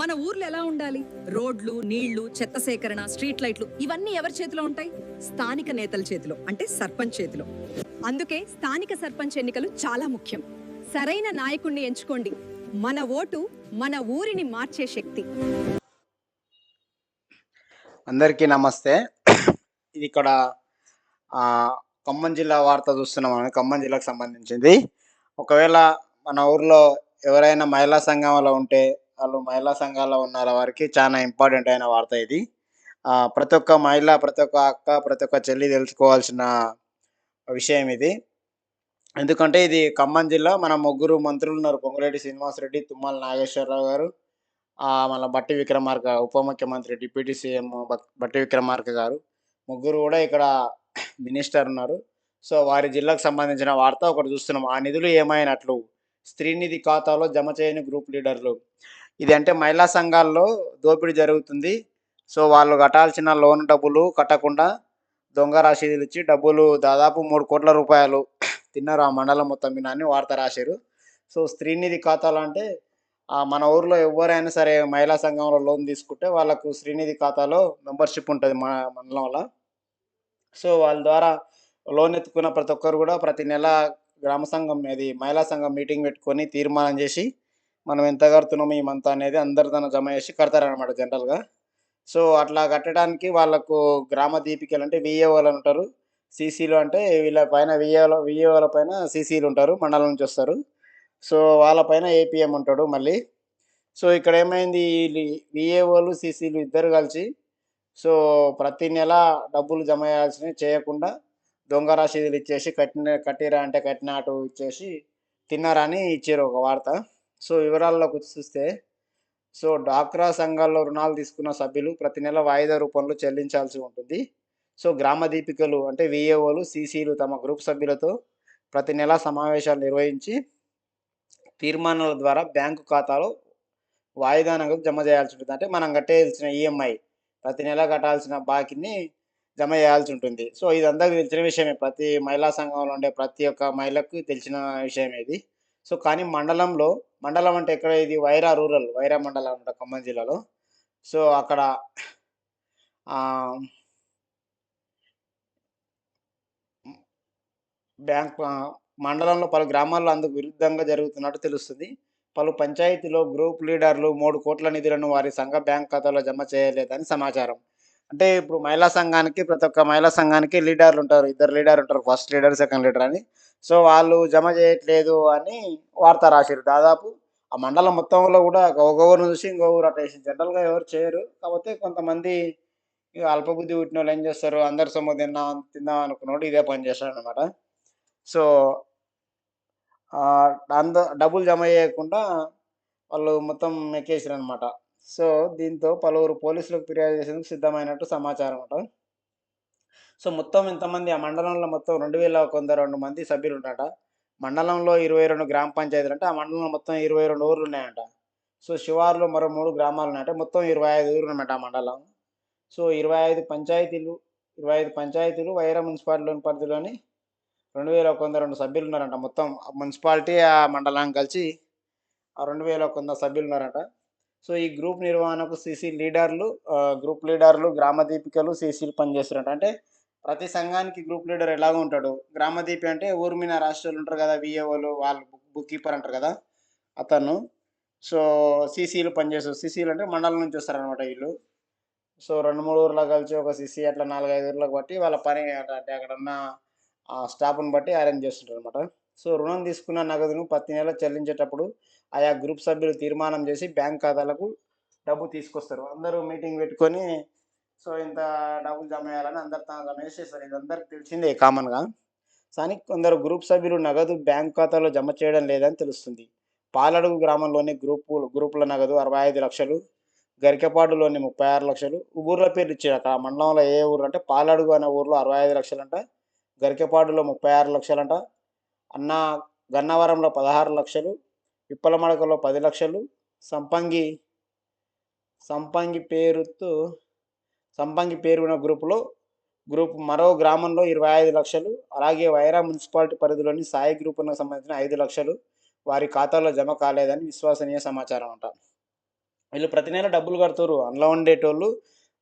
మన ఊర్లో ఎలా ఉండాలి? రోడ్లు నీళ్ళు చెత్త సేకరణ స్ట్రీట్ లైట్లు ఇవన్నీ ఎవరి చేతిలో ఉంటాయి? స్థానిక నేతల చేతిలో అంటే సర్పంచ్ చేతిలో. అందుకే స్థానిక సర్పంచ్ ఎన్నికలు చాలా ముఖ్యం. సరైన నాయకుణ్ణి ఎంచుకోండి. మన ఓటు మన ఊరిని మార్చే శక్తి. అందరికీ నమస్తే. ఇది ఇక్కడ ఖమ్మం జిల్లా వార్త చూస్తున్నాం ఖమ్మం జిల్లాకు సంబంధించింది. ఒకవేళ మన ఊర్లో ఎవరైనా మహిళా సంఘంలో ఉంటే వాళ్ళు మహిళా సంఘాల్లో ఉన్న వారికి చాలా ఇంపార్టెంట్ అయిన వార్త ఇది. ప్రతి ఒక్క మహిళ ప్రతి ఒక్క అక్క ప్రతి ఒక్క చెల్లి తెలుసుకోవాల్సిన విషయం ఇది. ఎందుకంటే ఇది ఖమ్మం జిల్లా మన ముగ్గురు మంత్రులు ఉన్నారు పొంగులేటి శ్రీనివాసరెడ్డి తుమ్మల నాగేశ్వరరావు గారు మన బట్టి విక్రమార్క ఉప ముఖ్యమంత్రి డిప్యూటీ సీఎం బట్టి విక్రమార్క గారు. ముగ్గురు కూడా ఇక్కడ మినిస్టర్ ఉన్నారు. సో వారి జిల్లాకు సంబంధించిన వార్త ఒకటి చూస్తున్నాం. ఆ నిధులు ఏమైనట్లు? స్త్రీనిధి ఖాతాలో జమ చేయని గ్రూప్ లీడర్లు. ఇది అంటే మహిళా సంఘాల్లో దోపిడీ జరుగుతుంది. సో వాళ్ళు కట్టాల్సిన లోన్ డబ్బులు కట్టకుండా దొంగ రసీదులు ఇచ్చి డబ్బులు దాదాపు మూడు కోట్ల రూపాయలు తిన్నారు ఆ మండలం మొత్తం మీద అని వార్త రాశారు. సో స్త్రీనిధి ఖాతాలు అంటే మన ఊర్లో ఎవరైనా సరే మహిళా సంఘంలో లోన్ తీసుకుంటే వాళ్ళకు శ్రీనిధి ఖాతాలో మెంబర్షిప్ ఉంటుంది మన మండలంలో. సో వాళ్ళ ద్వారా లోన్ ఎత్తుకున్న ప్రతి ఒక్కరు కూడా ప్రతి నెల గ్రామ సంఘం అది మహిళా సంఘం మీటింగ్ పెట్టుకొని తీర్మానం చేసి మనం ఎంత కడుతున్నాము ఈ మంత్ అనేది అందరి తన జమ చేసి కడతారనమాట జనరల్గా సో అట్లా కట్టడానికి వాళ్ళకు గ్రామ దీపికలు అంటే విఏఓలు ఉంటారు. సీసీలు అంటే వీళ్ళ పైన విఏఓల విఏఓల పైన సీసీలు ఉంటారు మండలం నుంచి వస్తారు. సో వాళ్ళ పైన ఏపీఎం ఉంటాడు మళ్ళీ. సో ఇక్కడ ఏమైంది విఏఓలు సీసీలు ఇద్దరు కలిసి సో ప్రతి నెల డబ్బులు జమ చేయాల్సినవి చేయకుండా దొంగ రసీదులు ఇచ్చేసి కట్టిన కట్టిరా అంటే కట్టిన అటు ఇచ్చేసి తిన్నారని ఇచ్చారు ఒక వార్త. సో వివరాల్లోకి వచ్చి చూస్తే సో డాక్రా సంఘాల్లో రుణాలు తీసుకున్న సభ్యులు ప్రతి నెల వాయిదా రూపంలో చెల్లించాల్సి ఉంటుంది. సో గ్రామ దీపికలు అంటే విఏఓలు సీసీలు తమ గ్రూప్ సభ్యులతో ప్రతి నెల సమావేశాలు నిర్వహించి తీర్మానాల ద్వారా బ్యాంకు ఖాతాలో వాయిదా నగదు జమ చేయాల్సి ఉంటుంది. అంటే మనం కట్టేయాల్సిన ఈఎంఐ ప్రతి నెల కట్టాల్సిన బాకీని జమ చేయాల్సి ఉంటుంది. సో ఇది అందరికీ తెలిసిన విషయమే. ప్రతి మహిళా సంఘంలో ఉండే ప్రతి ఒక్క మహిళకు తెలిసిన విషయం ఇది. సో కానీ మండలంలో మండలం అంటే ఎక్కడ? ఇది వైరా రూరల్ వైరా మండలం అనమాట ఖమ్మం జిల్లాలో. సో అక్కడ బ్యాంక్ మండలంలో పలు గ్రామాల్లో అందుకు విరుద్ధంగా జరుగుతున్నట్టు తెలుస్తుంది. పలు పంచాయతీలో గ్రూప్ లీడర్లు మూడు కోట్ల నిధులను వారి సంఘ బ్యాంక్ ఖాతాలో జమ చేయలేదని సమాచారం. అంటే ఇప్పుడు మహిళా సంఘానికి ప్రతి ఒక్క మహిళా సంఘానికి లీడర్లు ఉంటారు. ఇద్దరు లీడర్ ఉంటారు. ఫస్ట్ లీడర్ సెకండ్ లీడర్ అని. సో వాళ్ళు జమ చేయట్లేదు అని వార్త రాశారు దాదాపు ఆ మండలం మొత్తంలో కూడా ఒక ఊరు చూసి ఇంకో ఊరు అట్లా వేసి జనరల్గా ఎవరు చేయరు. కాకపోతే కొంతమంది అల్పబుద్ధి పుట్టిన వాళ్ళు ఏం చేస్తారు? అందరు సొమ్ము తిన్నాం తిందాం అనుకున్నోడు ఇదే పని చేస్తాడు అనమాట సో అంద డబ్బులు జమ చేయకుండా వాళ్ళు మొత్తం ఎక్కేసారు అనమాట సో దీంతో పలువురు పోలీసులకు ఫిర్యాదు చేసేందుకు సిద్ధమైనట్టు సమాచారం అట. సో మొత్తం ఇంతమంది ఆ మండలంలో మొత్తం రెండు వేల కొంత రెండు మంది సభ్యులు ఉంటారట మండలంలో ఇరవై రెండు గ్రామ పంచాయతీలు అంటే ఆ మండలంలో మొత్తం ఇరవై రెండు ఊర్లు ఉన్నాయంట సో శివార్లు మరో మూడు గ్రామాలు ఉన్నాయంటే మొత్తం ఇరవై ఐదు ఊర్లు ఉన్నాయంట ఆ మండలం. సో ఇరవై ఐదు పంచాయతీలు ఇరవై ఐదు పంచాయతీలు వైరా మున్సిపాలిటీలోని పరిధిలోని రెండు వేల ఒక వంద రెండు సభ్యులు ఉన్నారంట మొత్తం మున్సిపాలిటీ ఆ మండలానికి కలిసి ఆ రెండు వేల ఒక వంద సభ్యులు ఉన్నారంట సో ఈ గ్రూప్ నిర్వహణకు సీసీ లీడర్లు గ్రూప్ లీడర్లు గ్రామ దీపికలు సీసీలు పనిచేస్తున్నట్టు అంటే ప్రతి సంఘానికి గ్రూప్ లీడర్ ఎలాగో ఉంటాడు. గ్రామ దీపి అంటే ఊరు మీద రాష్ట్రాలు ఉంటారు కదా విఏఓలు వాళ్ళు బుక్ బుక్ కీపర్ అంటారు కదా అతను. సో సీసీలు పనిచేస్తారు. సీసీలు అంటే మండలం నుంచి వస్తారనమాట వీళ్ళు. సో రెండు మూడు ఊర్లో కలిసి ఒక సీసీ అట్లా నాలుగైదు ఊర్లకు బట్టి వాళ్ళ పని అంటే అక్కడ ఉన్న ఆ స్టాఫ్ని బట్టి అరేంజ్ చేస్తుంటారు అనమాట సో రుణం తీసుకున్న నగదును ప్రతి నెల చెల్లించేటప్పుడు ఆయా గ్రూప్ సభ్యులు తీర్మానం చేసి బ్యాంక్ ఖాతాలకు డబ్బు తీసుకొస్తారు. అందరూ మీటింగ్ పెట్టుకొని సో ఇంత డబ్బులు జమ చేయాలని అందరు తన జమ చేసేస్తారు. ఇది అందరికి తెలిసిందే కామన్గా. కానీ కొందరు గ్రూప్ సభ్యులు నగదు బ్యాంక్ ఖాతాలో జమ చేయడం లేదని తెలుస్తుంది. పాలడుగు గ్రామంలోని గ్రూపు గ్రూపుల నగదు అరవై ఐదు లక్షలు గరికపాడులోని ముప్పై ఆరు లక్షలు ఊర్ల పేర్లు ఇచ్చారు అక్కడ ఆ మండలంలో ఏ ఊరు అంటే పాలడుగు అనే ఊర్లో అరవై ఐదు లక్షలంట గరికపాడులో ముప్పై ఆరు లక్షలంట అన్న గన్నవరంలో పదహారు లక్షలు పిప్పలమడకలో పది లక్షలు. సంపంగి సంపంగి పేరుతో సంపంగి పేరున్న గ్రూపులో గ్రూప్ మరో గ్రామంలో ఇరవై ఐదు లక్షలు. అలాగే వైరా మున్సిపాలిటీ పరిధిలోని సాయి గ్రూపునకు సంబంధించిన ఐదు లక్షలు. వారి ఖాతాలో జమ కాలేదని విశ్వసనీయ సమాచారం అంట. వీళ్ళు ప్రతి నెల డబ్బులు కడుతురు. అందులో ఉండేటోళ్ళు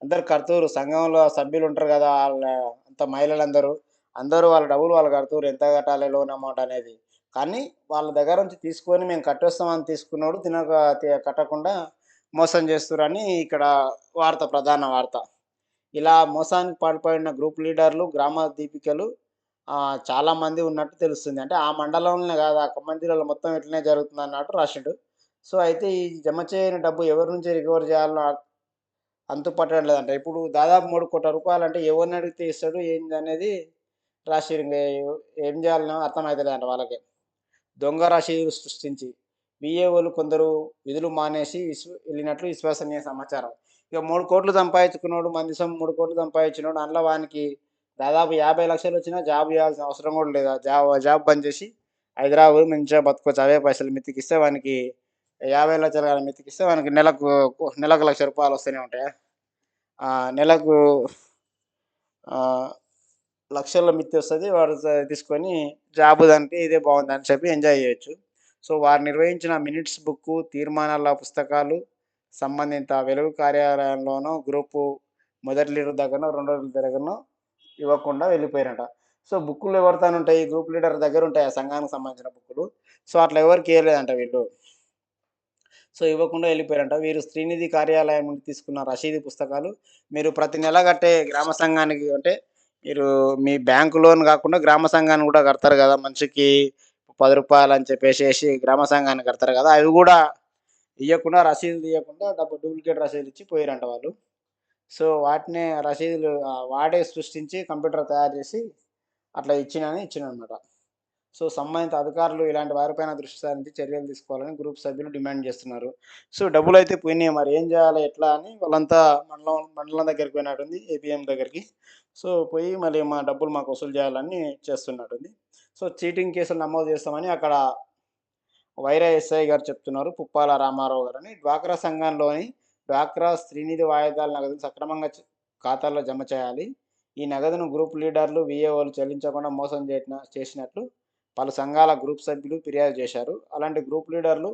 అందరు కడుతురు. సంఘంలో సభ్యులు ఉంటారు కదా వాళ్ళ అంత మహిళలందరూ. అందరూ వాళ్ళ డబ్బులు వాళ్ళు కడుతున్నారు ఎంత కట్టాలి లోన్ అమౌంట్ అనేది. కానీ వాళ్ళ దగ్గర నుంచి తీసుకొని మేము కట్టేస్తామని తీసుకున్నాడు తినక కట్టకుండా మోసం చేస్తురని ఇక్కడ వార్త ప్రధాన వార్త. ఇలా మోసానికి పాల్పడిన గ్రూప్ లీడర్లు గ్రామ దీపికలు చాలామంది ఉన్నట్టు తెలుస్తుంది. అంటే ఆ మండలంలోనే కాదు ఆ మందిరాలు మొత్తం ఇట్లనే జరుగుతుంది అన్నట్టు రాసిండు. సో అయితే ఈ జమ చేయని డబ్బు ఎవరి నుంచి రికవర్ చేయాలో అంతు పట్టడం లేదంట. ఇప్పుడు దాదాపు మూడు కోట్ల రూపాయలు అంటే ఎవరిని అడిగితే ఇస్తాడు ఏంది అనేది రాశి ఇంకా ఏం చేయాలనో అర్థమవుతలేదంట వాళ్ళకి. దొంగ రాశి సృష్టించి విఏఓలు కొందరు విధులు మానేసి విశ్వ వెళ్ళినట్లు విశ్వసనీయ సమాచారం. ఇక మూడు కోట్లు సంపాదించుకున్నాడు మంది సొమ్ము మూడు కోట్లు సంపాదించినోడు అందులో వానికి దాదాపు యాభై లక్షలు వచ్చినా జాబ్ చేయాల్సిన అవసరం కూడా లేదు. జాబ్ జాబ్ బంద్ చేసి హైదరాబాద్ మంచిగా బతుకోవచ్చు అవే పైసలు మితికిస్తే వానికి యాభై లక్షల కానీ మితికిస్తే వానికి నెలకు నెలకు లక్ష రూపాయలు వస్తూనే ఉంటాయి? నెలకు లక్షల్లో మిత్తి వస్తుంది వాడు తీసుకొని జాబ్ దానికి ఇదే బాగుంది అని చెప్పి ఎంజాయ్ చేయొచ్చు. సో వారు నిర్వహించిన మినిట్స్ బుక్ తీర్మానాల పుస్తకాలు సంబంధిత వెలుగు కార్యాలయంలోనూ గ్రూపు మొదటి లీడర్ దగ్గరనో రెండో లీడర్ దగ్గరనో ఇవ్వకుండా వెళ్ళిపోయారంట సో బుక్కులు ఎవరితో ఉంటాయి? గ్రూప్ లీడర్ దగ్గర ఉంటాయి? ఆ సంఘానికి సంబంధించిన బుక్కులు. సో అట్లా ఎవరికి ఇవ్వలేదంట వీళ్ళు. సో ఇవ్వకుండా వెళ్ళిపోయారంట వీరు శ్రీనిధి కార్యాలయం నుండి తీసుకున్న రసీదు పుస్తకాలు. మీరు ప్రతి నెల కట్టే గ్రామ సంఘానికి అంటే మీరు మీ బ్యాంకు లోన్ కాకుండా గ్రామ సంఘాన్ని కూడా కడతారు కదా మనిషికి పది రూపాయలు అని చెప్పేసి గ్రామ సంఘాన్ని కడతారు కదా. అవి కూడా ఇవ్వకుండా రసీదులు ఇవ్వకుండా డబ్బు డూప్లికేట్ రసీదులు ఇచ్చి పోయారంట వాళ్ళు. సో వాటినే రసీదులు వాడే సృష్టించి కంప్యూటర్ తయారు చేసి అట్లా ఇచ్చినని ఇచ్చిన అనమాట సో సంబంధిత అధికారులు ఇలాంటి వారిపైన దృష్టి సారించి చర్యలు తీసుకోవాలని గ్రూప్ సభ్యులు డిమాండ్ చేస్తున్నారు. సో డబ్బులు అయితే పోయినాయి మరి. ఏం చేయాలి ఎట్లా అని వాళ్ళంతా మండలం మండలం దగ్గరికి పోయినట్టుంది ఏపీఎం దగ్గరికి. సో పోయి మళ్ళీ మా డబ్బులు మాకు వసూలు చేయాలని చేస్తున్నట్టుంది. సో చీటింగ్ కేసులు నమోదు చేస్తామని అక్కడ వైరా ఎస్ఐ గారు చెప్తున్నారు. పుప్పాల రామారావు గారు అని. డ్వాక్రా సంఘంలోని డ్వాక్రా శ్రీనిధి వాయిదాల నగదును సక్రమంగా ఖాతాల్లో జమ చేయాలి. ఈ నగదును గ్రూప్ లీడర్లు విఏఓలు చెల్లించకుండా మోసం చేసిన చేసినట్లు పలు సంఘాల గ్రూప్ సభ్యులు ఫిర్యాదు చేశారు. అలాంటి గ్రూప్ లీడర్లు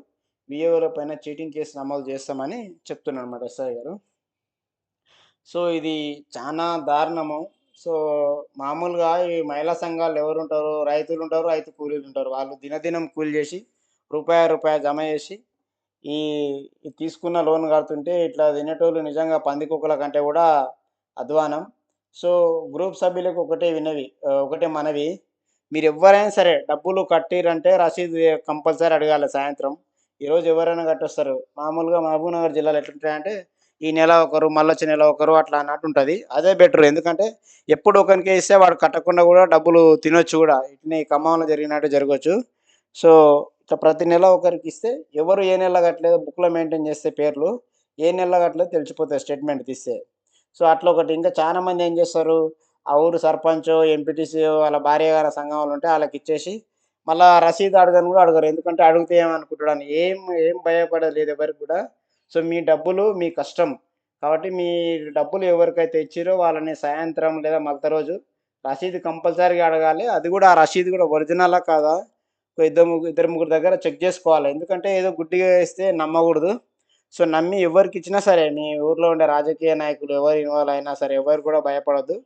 విఏఓల పైన చీటింగ్ కేసు నమోదు చేస్తామని చెప్తున్నారు అనమాట ఎస్ఐ గారు. సో ఇది చాలా దారుణము. సో మామూలుగా ఈ మహిళా సంఘాలు ఎవరు ఉంటారు రైతులు ఉంటారు రైతు కూలీలు ఉంటారు వాళ్ళు దినదినం కూలి చేసి రూపాయి రూపాయి జమ చేసి ఈ తీసుకున్న లోన్ కడుతుంటే ఇట్లా తినేటోళ్ళు నిజంగా పందికొక్కల కంటే కూడా అధ్వానం. సో గ్రూప్ సభ్యులకు ఒకటే వినవి ఒకటే మనవి. మీరు ఎవరైనా సరే డబ్బులు కట్టిరంటే రసీదు కంపల్సరీ అడగాలి సాయంత్రం. ఈరోజు ఎవరైనా కట్టొస్తారు. మామూలుగా మహబూబ్నగర్ జిల్లాలో ఎట్లుంటాయంటే ఈ నెల ఒకరు మళ్ళీ నెల ఒకరు అట్లా అన్నట్టు ఉంటుంది అదే బెటర్. ఎందుకంటే ఎప్పుడు ఒకరికి ఇస్తే వాడు కట్టకుండా కూడా డబ్బులు తినొచ్చు కూడా. ఇట్నే ఖమ్మంలో జరిగినట్టు జరగవచ్చు సో ఇట్లా ప్రతి నెల ఒకరికి ఇస్తే ఎవరు ఏ నెల కట్టలేదు బుక్లో మెయింటైన్ చేస్తే పేర్లు ఏ నెల కట్టలేదు తెలిసిపోతాయి స్టేట్మెంట్ తీస్తే. సో అట్లా ఒకటి. ఇంకా చాలామంది ఏం చేస్తారు? ఆ ఊరు సర్పంచ్ ఎంపీటీసీ వాళ్ళ భార్య గారి సంఘం వాళ్ళు ఉంటే వాళ్ళకి ఇచ్చేసి మళ్ళా రసీదు అడగని కూడా అడగరు. ఎందుకంటే అడిగితే ఏమనుకుంటాడు ఏం ఏం భయపడలేదు ఎవరికి కూడా. సో మీ డబ్బులు మీ కష్టం. కాబట్టి మీ డబ్బులు ఎవరికైతే ఇచ్చిరో వాళ్ళని సాయంత్రం లేదా మగత రోజు రసీదు కంపల్సరీగా అడగాలి. అది కూడా ఆ రసీదు కూడా ఒరిజినలా కాదా? ఇద్దరు ముగ్గురు ఇద్దరు ముగ్గురు దగ్గర చెక్ చేసుకోవాలి. ఎందుకంటే ఏదో గుడ్డిగా వేస్తే నమ్మకూడదు. సో నమ్మి ఎవరికి ఇచ్చినా సరే మీ ఊర్లో ఉండే రాజకీయ నాయకులు ఎవరు ఇన్వాల్వ్ అయినా సరే ఎవరు కూడా భయపడద్దు.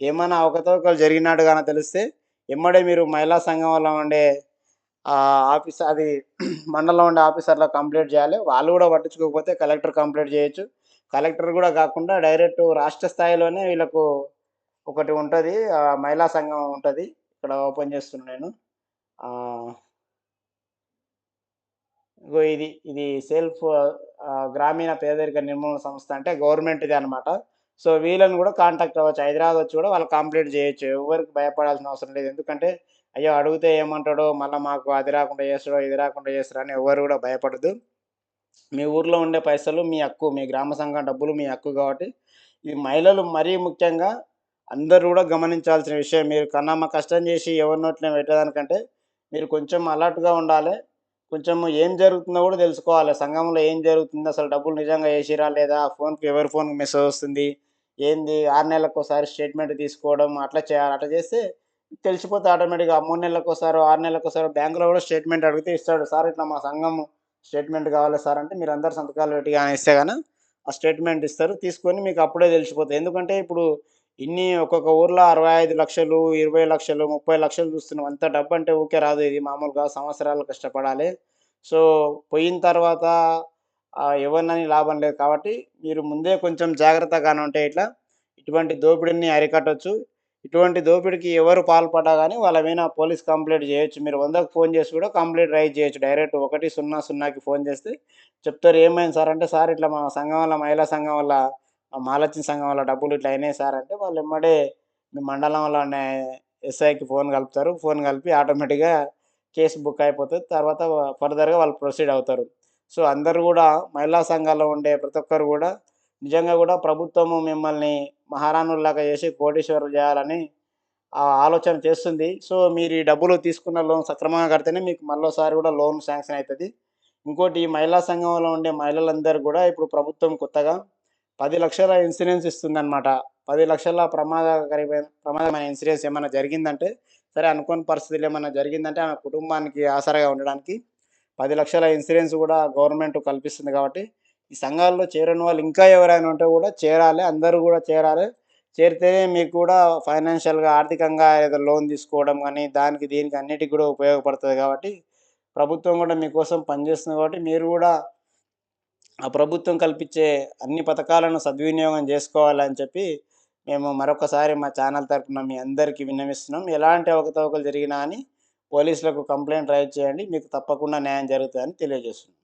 ఏమైనా అవకతవకలు జరిగినట్టుగానే తెలిస్తే ఎమ్మడే మీరు మహిళా సంఘంలో ఉండే ఆఫీస్ అది మండలంలో ఉండే ఆఫీసర్లో కంప్లైంట్ చేయాలి. వాళ్ళు కూడా పట్టించుకోకపోతే కలెక్టర్ కంప్లైంట్ చేయొచ్చు. కలెక్టర్ కూడా కాకుండా డైరెక్ట్ రాష్ట్ర స్థాయిలోనే వీళ్ళకు ఒకటి ఉంటుంది. మహిళా సంఘం ఉంటుంది. ఇక్కడ ఓపెన్ చేస్తున్నాను నేను. ఇగో ఇది ఇది సెల్ఫ్ గ్రామీణ పేదరిక నిర్మూలన సంస్థ అంటే గవర్నమెంట్ ఇది అనమాట సో వీళ్ళని కూడా కాంటాక్ట్ అవ్వచ్చు. హైదరాబాద్ వచ్చి కూడా వాళ్ళు కంప్లీట్ చేయొచ్చు. ఎవరికి భయపడాల్సిన అవసరం లేదు. ఎందుకంటే అయ్యో అడిగితే ఏమంటాడో మళ్ళీ మాకు అది రాకుండా చేస్తాడో ఇది రాకుండా చేస్తాడో అని ఎవరు కూడా భయపడదు మీ ఊర్లో ఉండే పైసలు మీ హక్కు మీ గ్రామ సంఘం డబ్బులు మీ హక్కు కాబట్టి ఈ మహిళలు మరీ ముఖ్యంగా అందరూ కూడా గమనించాల్సిన విషయం. మీరు కన్నమ్మ కష్టం చేసి ఎవరి నోట్లే పెట్టేదానికంటే మీరు కొంచెం అలర్ట్గా ఉండాలి. కొంచెం ఏం జరుగుతుందో కూడా తెలుసుకోవాలి. సంఘంలో ఏం జరుగుతుంది అసలు డబ్బులు నిజంగా వేసిరా లేదా? ఫోన్కి ఎవరి ఫోన్కి మెసేజ్ వస్తుంది? ఏంది ఆరు నెలలకు ఒకసారి స్టేట్మెంట్ తీసుకోవడం అట్లా చేయాలి అట్లా చేస్తే తెలిసిపోతే ఆటోమేటిక్గా మూడు నెలలకు ఒకసారి ఆరు నెలలకు ఒకసారి బ్యాంకులో కూడా స్టేట్మెంట్ అడిగితే ఇస్తాడు. సార్ ఇట్లా మా సంఘం స్టేట్మెంట్ కావాలి సార్ అంటే మీరు అందరు సంతకాలు పెట్టి కానీ ఇస్తే కానీ ఆ స్టేట్మెంట్ ఇస్తారు. తీసుకొని మీకు అప్పుడే తెలిసిపోతుంది ఎందుకంటే ఇప్పుడు ఇన్ని ఒక్కొక్క ఊర్లో అరవై ఐదు లక్షలు ఇరవై లక్షలు ముప్పై లక్షలు చూస్తున్నాం. అంత డబ్బు అంటే ఊకే రాదు ఇది. మామూలుగా సంవత్సరాలు కష్టపడాలి. సో పోయిన తర్వాత ఎవరినని లాభం లేదు కాబట్టి మీరు ముందే కొంచెం జాగ్రత్తగానే ఉంటే ఇట్లా ఇటువంటి దోపిడీని అరికట్టవచ్చు ఇటువంటి దోపిడీకి ఎవరు పాల్పడ్డా కానీ వాళ్ళ మీద పోలీస్ కంప్లైంట్ చేయొచ్చు. మీరు వందకు ఫోన్ చేసి కూడా కంప్లైంట్ రైజ్ చేయొచ్చు. డైరెక్ట్ ఒకటి సున్నా సున్నాకి ఫోన్ చేస్తే చెప్తారు ఏమైంది సార్ అంటే సార్ ఇట్లా మా సంఘం వల్ల మహిళా సంఘం వల్ల మహాలక్ష్మి సంఘం వల్ల డబ్బులు ఇట్లా అయినాయి సార్ అంటే వాళ్ళు ఎమ్మడే మీ మండలంలో ఎస్ఐకి ఫోన్ కలుపుతారు. ఫోన్ కలిపి ఆటోమేటిక్గా కేసు బుక్ అయిపోతుంది. తర్వాత ఫర్దర్గా వాళ్ళు ప్రొసీడ్ అవుతారు. సో అందరు కూడా మహిళా సంఘాల్లో ఉండే ప్రతి ఒక్కరు కూడా నిజంగా కూడా ప్రభుత్వము మిమ్మల్ని మహారాణుల్లాగా చేసి కోటీశ్వరులు చేయాలని ఆలోచన చేస్తుంది. సో మీరు ఈ డబ్బులు తీసుకున్న లోన్ సక్రమంగా కడితేనే మీకు మళ్ళీసారి కూడా లోన్ శాంక్షన్ అవుతుంది ఇంకోటి ఈ మహిళా సంఘంలో ఉండే మహిళలందరూ కూడా ఇప్పుడు ప్రభుత్వం కొత్తగా పది లక్షల ఇన్సూరెన్స్ ఇస్తుందన్నమాట. పది లక్షల ప్రమాదకరమైన ప్రమాదమైన ఇన్సూరెన్స్ ఏమైనా జరిగిందంటే సరే అనుకోని పరిస్థితులు ఏమైనా జరిగిందంటే ఆమె కుటుంబానికి ఆసరాగా ఉండడానికి పది లక్షల ఇన్సూరెన్స్ కూడా గవర్నమెంట్ కల్పిస్తుంది కాబట్టి ఈ సంఘాల్లో చేరని వాళ్ళు ఇంకా ఎవరైనా ఉంటే కూడా చేరాలి అందరూ కూడా చేరాలి. చేరితేనే మీకు కూడా ఫైనాన్షియల్గా ఆర్థికంగా ఏదో లోన్ తీసుకోవడం కానీ దానికి దీనికి అన్నిటికి కూడా ఉపయోగపడుతుంది కాబట్టి ప్రభుత్వం కూడా మీకోసం పనిచేస్తుంది కాబట్టి మీరు కూడా ఆ ప్రభుత్వం కల్పించే అన్ని పథకాలను సద్వినియోగం చేసుకోవాలని చెప్పి మేము మరొకసారి మా ఛానల్ తరపున మీ అందరికీ విన్నవిస్తున్నాం. ఎలాంటి అవకతవకలు జరిగినా అని పోలీసులకు కంప్లైంట్ రైజ్ చేయండి మీకు తప్పకుండా న్యాయం జరుగుతుందని తెలియజేస్తుంది